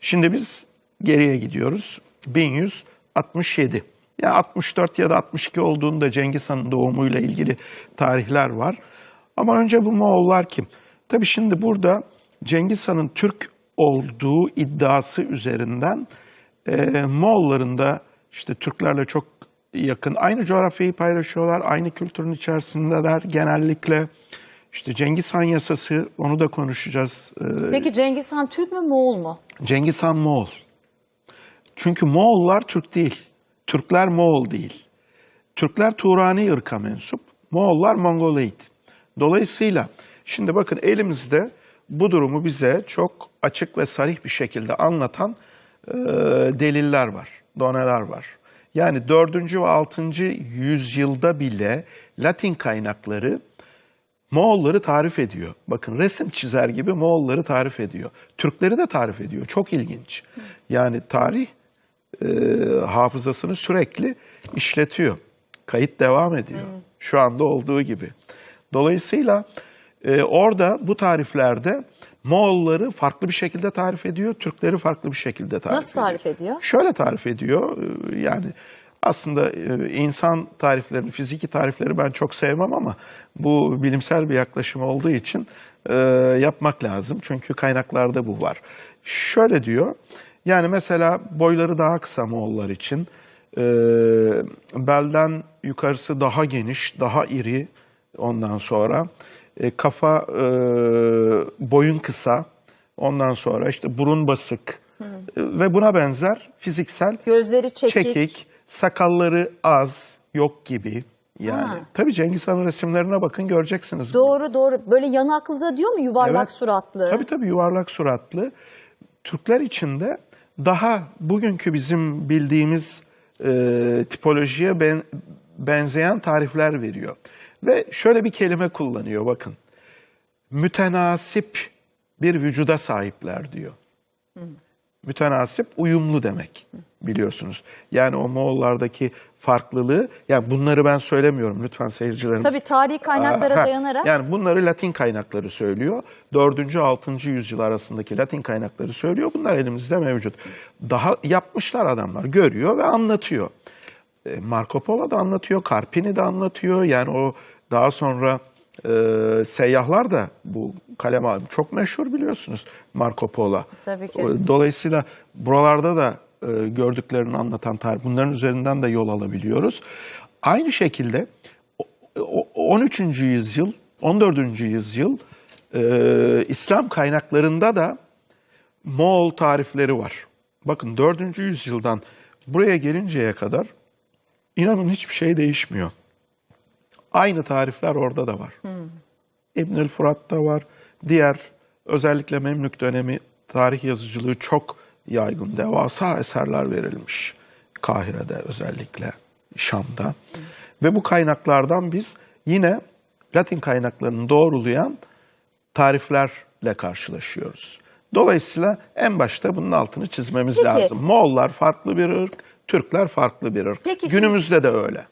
Şimdi biz geriye gidiyoruz. 1167. Ya 64 ya da 62 olduğunda Cengiz Han'ın doğumuyla ilgili tarihler var. Ama önce bu Moğollar kim? Tabii şimdi burada Cengiz Han'ın Türk olduğu iddiası üzerinden e, Moğolların da işte Türklerle çok yakın, aynı coğrafyayı paylaşıyorlar, aynı kültürün içerisindeler genellikle. İşte Cengiz Han yasası, onu da konuşacağız. E, Peki Cengiz Han Türk mü Moğol mu? Cengiz Han Moğol. Çünkü Moğollar Türk değil. Türkler Moğol değil. Türkler Turani ırka mensup. Moğollar Mongoloid. Dolayısıyla şimdi bakın elimizde bu durumu bize çok açık ve sarih bir şekilde anlatan e, deliller var, doneler var. Yani 4. ve 6. yüzyılda bile Latin kaynakları Moğolları tarif ediyor. Bakın resim çizer gibi Moğolları tarif ediyor. Türkleri de tarif ediyor. Çok ilginç. Yani tarih e, hafızasını sürekli işletiyor. Kayıt devam ediyor. Şu anda olduğu gibi. Dolayısıyla e, orada bu tariflerde Moğolları farklı bir şekilde tarif ediyor, Türkleri farklı bir şekilde tarif Nasıl ediyor. tarif ediyor? Şöyle tarif ediyor. e, Yani aslında e, insan tariflerini, fiziki tarifleri ben çok sevmem ama bu bilimsel bir yaklaşım olduğu için e, yapmak lazım. Çünkü kaynaklarda bu var. Şöyle diyor. Yani mesela boyları daha kısa Moğollar için. e, belden yukarısı daha geniş, daha iri ondan sonra. Kafa boyun kısa. Ondan sonra işte burun basık e, ve buna benzer fiziksel Gözleri çekik. çekik, sakalları az, yok gibi. Yani Ha. tabii Cengiz Han'ın resimlerine bakın göreceksiniz. Doğru doğru. Böyle yanaklı da diyor mu yuvarlak Evet. suratlı? Tabii tabii yuvarlak suratlı. Türkler için de daha bugünkü bizim bildiğimiz e, tipolojiye ben, benzeyen tarifler veriyor. Ve şöyle bir kelime kullanıyor bakın. Mütenasip bir vücuda sahipler diyor. Mütenasip uyumlu demek biliyorsunuz. Yani o Moğollardaki farklılığı, yani bunları ben söylemiyorum lütfen seyircilerimiz. Tabii tarihi kaynaklara Ha, dayanarak. Yani bunları Latin kaynakları söylüyor. 4. 6. yüzyıl arasındaki Latin kaynakları söylüyor. Bunlar elimizde mevcut. Daha yapmışlar adamlar. Görüyor ve anlatıyor. E, Marco Polo da anlatıyor, Carpini de anlatıyor. Yani o daha sonra e, seyyahlar da bu kalem al- çok meşhur biliyorsunuz Marco Polo. Tabii ki. Dolayısıyla buralarda da e, gördüklerini anlatan tarih, bunların üzerinden de yol alabiliyoruz. Aynı şekilde o- o- 13. yüzyıl, 14. yüzyıl e, İslam kaynaklarında da Moğol tarifleri var. Bakın 4. yüzyıldan buraya gelinceye kadar inanın hiçbir şey değişmiyor. Aynı tarifler orada da var. İbnül Fırat'ta var. Diğer özellikle Memlük dönemi tarih yazıcılığı çok yaygın. Devasa eserler verilmiş. Kahire'de özellikle, Şam'da. Ve bu kaynaklardan biz yine Latin kaynaklarını doğrulayan tariflerle karşılaşıyoruz. Dolayısıyla en başta bunun altını çizmemiz Peki. lazım. Moğollar farklı bir ırk, Türkler farklı bir ırk. Peki şimdi- Günümüzde de öyle.